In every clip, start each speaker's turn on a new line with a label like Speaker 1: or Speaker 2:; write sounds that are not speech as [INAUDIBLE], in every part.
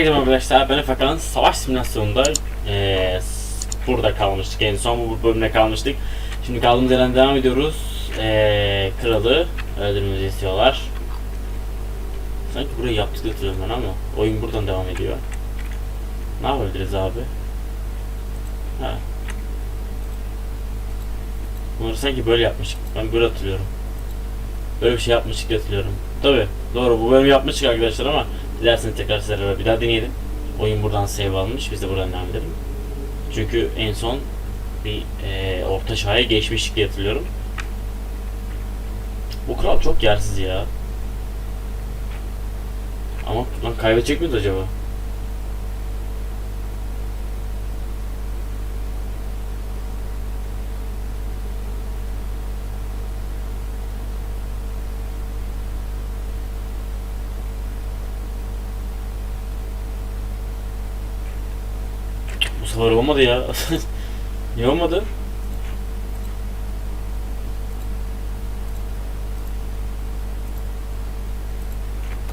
Speaker 1: Herkese arkadaşlar ben Efekan savaş simülasyonunda eee, burada kalmıştık. En son bu bölümde kalmıştık. Şimdi kaldığımız yerden devam ediyoruz. Eee, Kralı öldürmemizi istiyorlar. Sanki burayı yaptık hatırlıyorum ben ama oyun buradan devam ediyor. Ne yapabiliriz abi? Ha. Bunları sanki böyle yapmıştık. Ben böyle hatırlıyorum. Böyle bir şey yapmıştık hatırlıyorum. Tabi doğru bu bölümü yapmıştık arkadaşlar ama Dilerseniz tekrar sizlerle bir daha deneyelim. Oyun buradan save almış. Biz de buradan devam edelim. Çünkü en son bir e, orta çağa geçmiştik diye hatırlıyorum. Bu kral çok yersiz ya. Ama lan kaybedecek miyiz acaba? Sefer olmadı ya. [LAUGHS] Niye olmadı?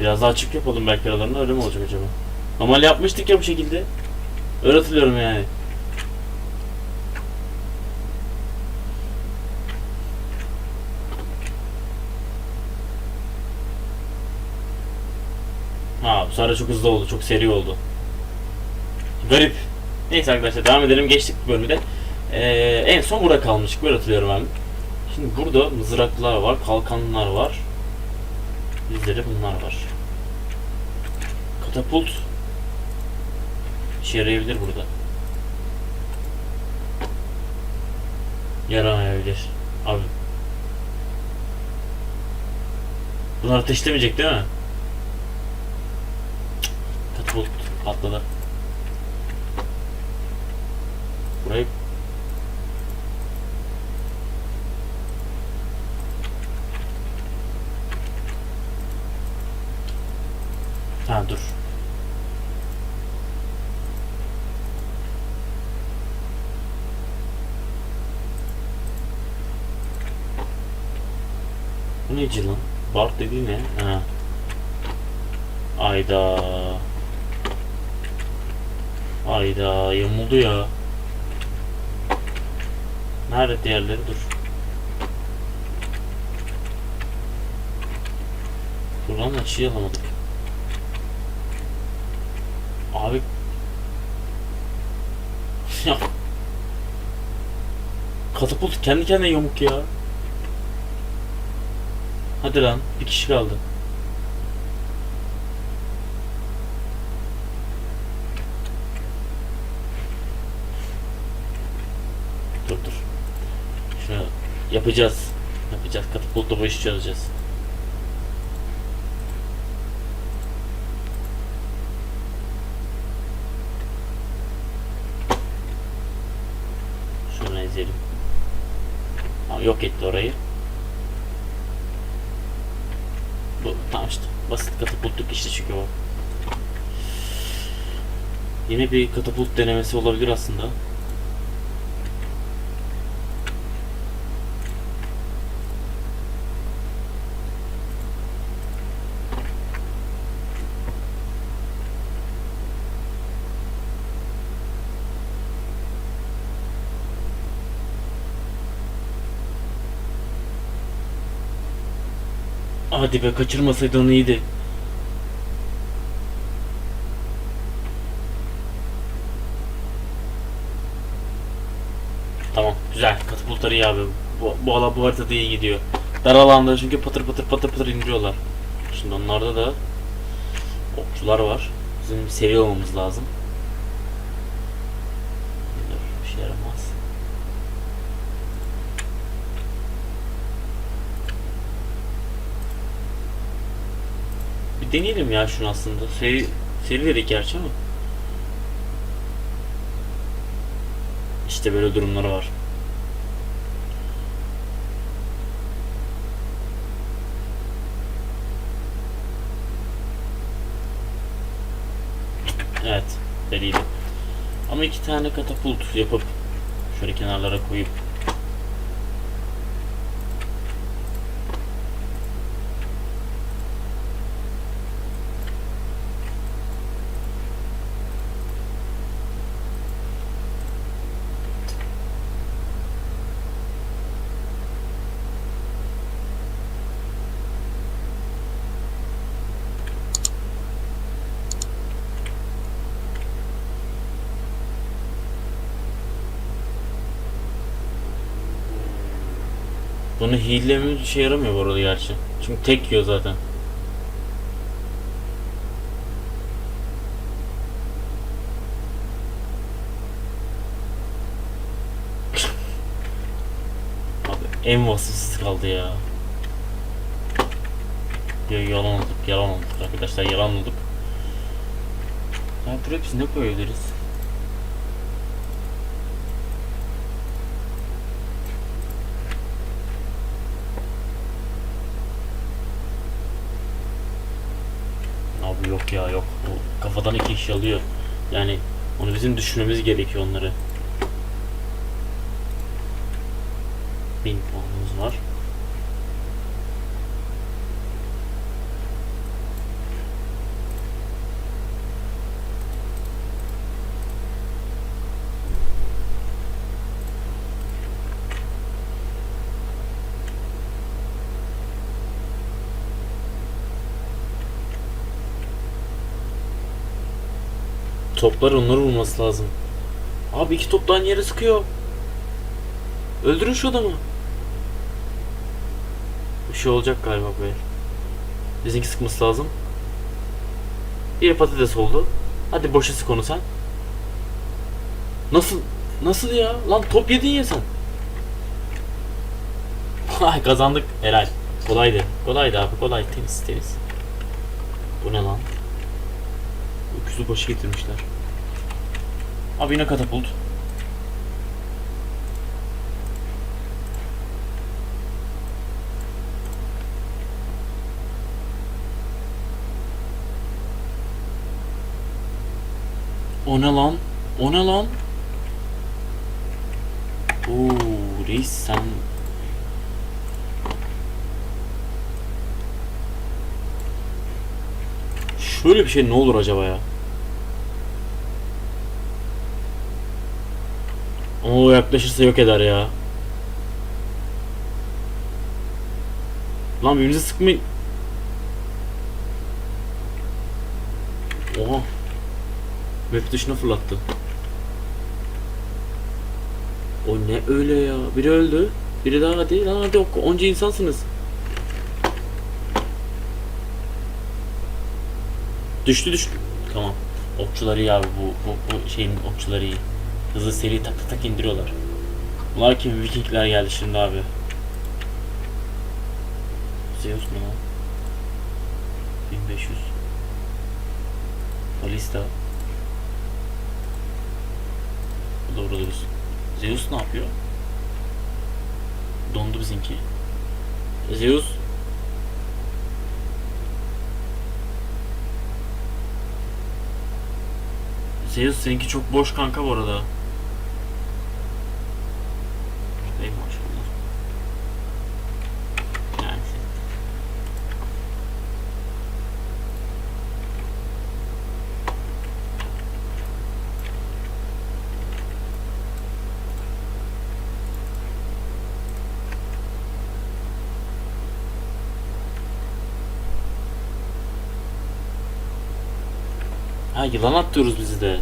Speaker 1: Biraz daha açık yapalım belki aralarında öyle mi olacak acaba? Normal yapmıştık ya bu şekilde. Öyle hatırlıyorum yani. Ha bu sefer çok hızlı oldu, çok seri oldu. Garip. Neyse arkadaşlar devam edelim. Geçtik bu bölümü de. Ee, en son burada kalmıştık. Böyle hatırlıyorum ben. Şimdi burada mızraklar var, kalkanlar var. Bizde bunlar var. Katapult işe yarayabilir burada. Yaramayabilir. Abi. Bunlar ateşlemeyecek değil mi? Katapult patladı. Burayı Ha dur. Bu neci lan? Bart dediği ne? Ha. Ayda. Ayda yamuldu ya. Nerede diğerleri? Dur. Buradan açıyı alamadık. Abi. [LAUGHS] Ya. Katapult kendi kendine yamuk ya. Hadi lan bir kişi kaldı. Dur dur. Şunu yapacağız. Yapacağız. Katapultla bu işi çözeceğiz. Şunu ezelim. Ha, yok etti orayı. Bu tamam işte. Basit katapultluk işte çünkü o. Yine bir katapult denemesi olabilir aslında. Hadi be kaçırmasaydın iyiydi. Tamam güzel katapultları iyi abi. Bu, bu, ala- bu haritada iyi gidiyor. Dar alanda çünkü patır patır patır patır indiriyorlar. Şimdi onlarda da okçular var. Bizim seviye olmamız lazım. Dur, bir şey yaramaz. Bir deneyelim ya şunu aslında. Seri, seri dedik gerçi ama. İşte böyle durumları var. Evet, deliydi. Ama iki tane katapult yapıp şöyle kenarlara koyup Bunu hilemiz işe yaramıyor bu arada gerçi. Çünkü tek yiyor zaten. Abi en vasıfsız kaldı ya. Ya yalan olduk, yalan olduk arkadaşlar, yalan olduk. Ya buraya biz ne koyabiliriz? Abi yok ya yok. O kafadan iki iş alıyor. Yani onu bizim düşünmemiz gerekiyor onları. Bin puanımız var. Toplar onları vurması lazım. Abi iki top yere sıkıyor. Öldürün şu adamı. Bir şey olacak galiba el. Bizimki sıkması lazım. Bir patates oldu. Hadi boşa sık onu sen. Nasıl? Nasıl ya? Lan top yedin ya sen. [LAUGHS] Ay kazandık. Helal. Kolaydı. Kolaydı abi. Kolay. Temiz temiz. Bu ne lan? Öküzü başı getirmişler. Abi yine katapult. O ne lan? O ne lan? Oo, reis sen Şöyle bir şey ne olur acaba ya? Ama o yaklaşırsa yok eder ya. Lan birbirimize sıkmayın. Oha. Map dışına fırlattı. O ne öyle ya? Biri öldü. Biri daha. Lan hadi onca insansınız. Düştü düştü. Tamam. Okçuları iyi abi bu, bu, bu şeyin okçuları iyi. Hızlı seri tak tak indiriyorlar. Bunlar kim? Vikingler geldi şimdi abi. Zeus mu lan? 1500. Balista. Doğru dürüst. Zeus ne yapıyor? Dondu bizimki. Zeus Zeus seninki çok boş kanka bu arada. Ey maşallah. Yani. Ha yılan atlıyoruz biz de.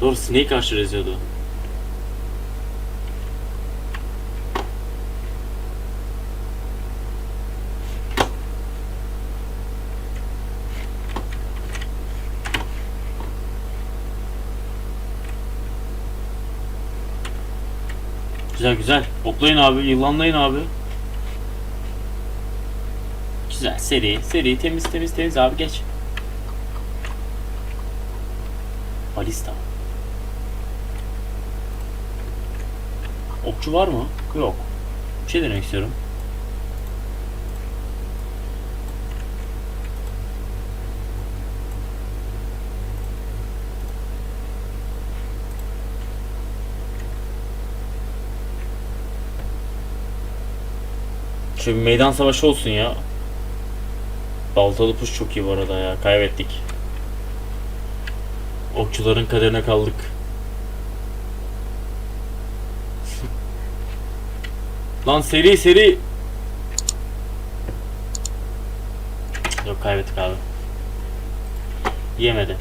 Speaker 1: Doğru Snake aşırı eziyordu. Güzel güzel. Oklayın abi, yılanlayın abi. Güzel, seri, seri, temiz, temiz, temiz abi geç. Balista. Okçu var mı? Yok. Bir şey denemek istiyorum. Şöyle bir meydan savaşı olsun ya. Baltalı puş çok iyi bu arada ya. Kaybettik. Okçuların kaderine kaldık. Lan seri seri. Yok kaybettik abi. Yemedi.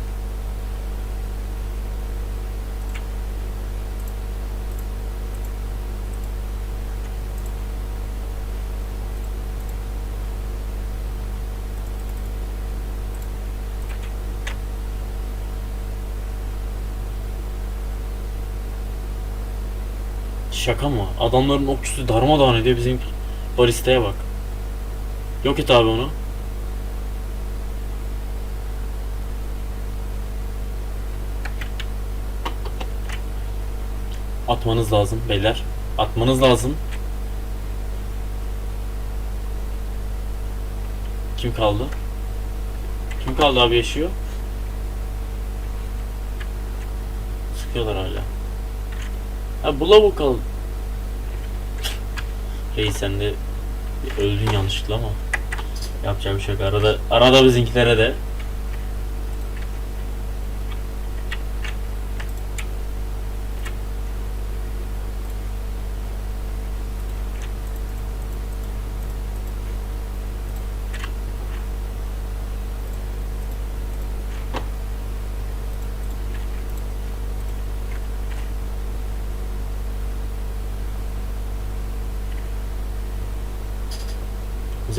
Speaker 1: Şaka mı? Adamların okçusu darmadağın ediyor bizim balistaya bak. Yok et abi onu. Atmanız lazım beyler. Atmanız lazım. Kim kaldı? Kim kaldı abi yaşıyor? Sıkıyorlar hala. Ha bu lavuk kaldı. Reis sen de öldün yanlışlıkla ama yapacak bir şey yok. Arada, arada bizimkilere de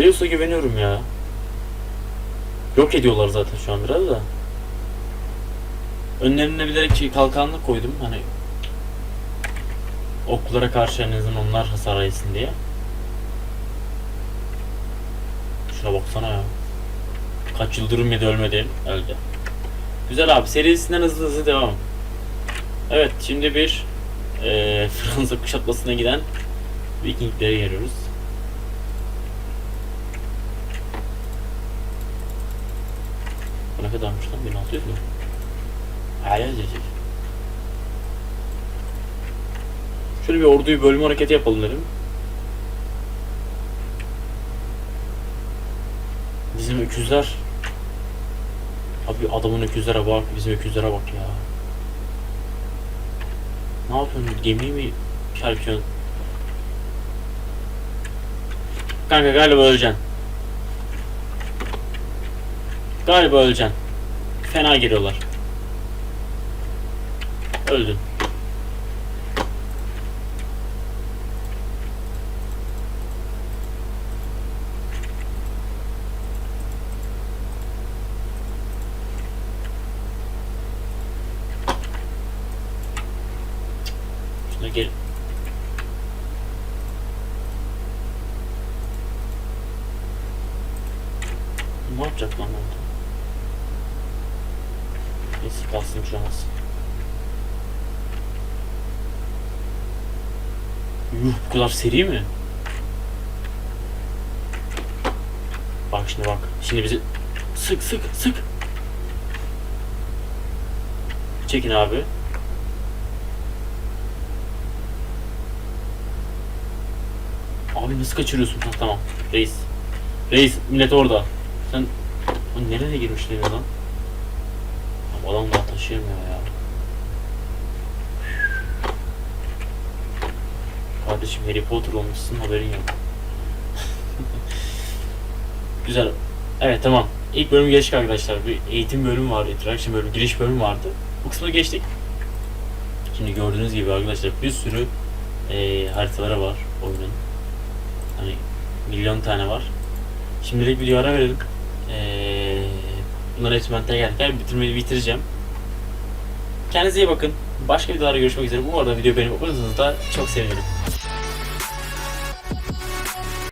Speaker 1: Zeus'a güveniyorum ya. Yok ediyorlar zaten şu an biraz da. Önlerine bilerek şey kalkanlık koydum hani oklara karşı en azından onlar hasar yesin diye. Şuna baksana ya. Kaç yıldırım yedi ölmedi öldü. Güzel abi serisinden hızlı hızlı devam. Evet şimdi bir eee Fransa kuşatmasına giden Vikinglere geliyoruz. Ne kadarmış lan? 1600 mü? Hala yazıyor. Şöyle bir orduyu bölme hareketi yapalım dedim. Bizim öküzler Abi adamın öküzlere bak, bizim öküzlere bak ya. Ne yapıyorsun? Gemiyi mi çarpıyorsun? Kanka galiba öleceksin. Galiba öleceksin. Fena geliyorlar. Öldün. Şuna gel. Ne yapacak lan orada? Şu an. Yuh bu kadar seri mi? Bak şimdi bak. Şimdi bizi sık sık sık. Çekin abi. Abi nasıl kaçırıyorsun? Ha, tamam. Reis. Reis millet orada. Sen Lan nereye girmişler ya lan? Adam daha taşıyamıyor ya. Kardeşim Harry Potter olmuşsun haberin yok. [LAUGHS] Güzel. Evet tamam. İlk bölüm geçtik arkadaşlar. Bir eğitim bölümü vardı, interaction bölümü, giriş bölümü vardı. Bu kısmı geçtik. Şimdi gördüğünüz gibi arkadaşlar bir sürü eee haritalara var oyunun. Hani milyon tane var. Şimdilik video ara verelim. Eee bunları etmentte gelirken bitirmeyi bitireceğim. Kendinize iyi bakın. Başka videolarda görüşmek üzere. Bu arada video abone olursanız da çok sevinirim.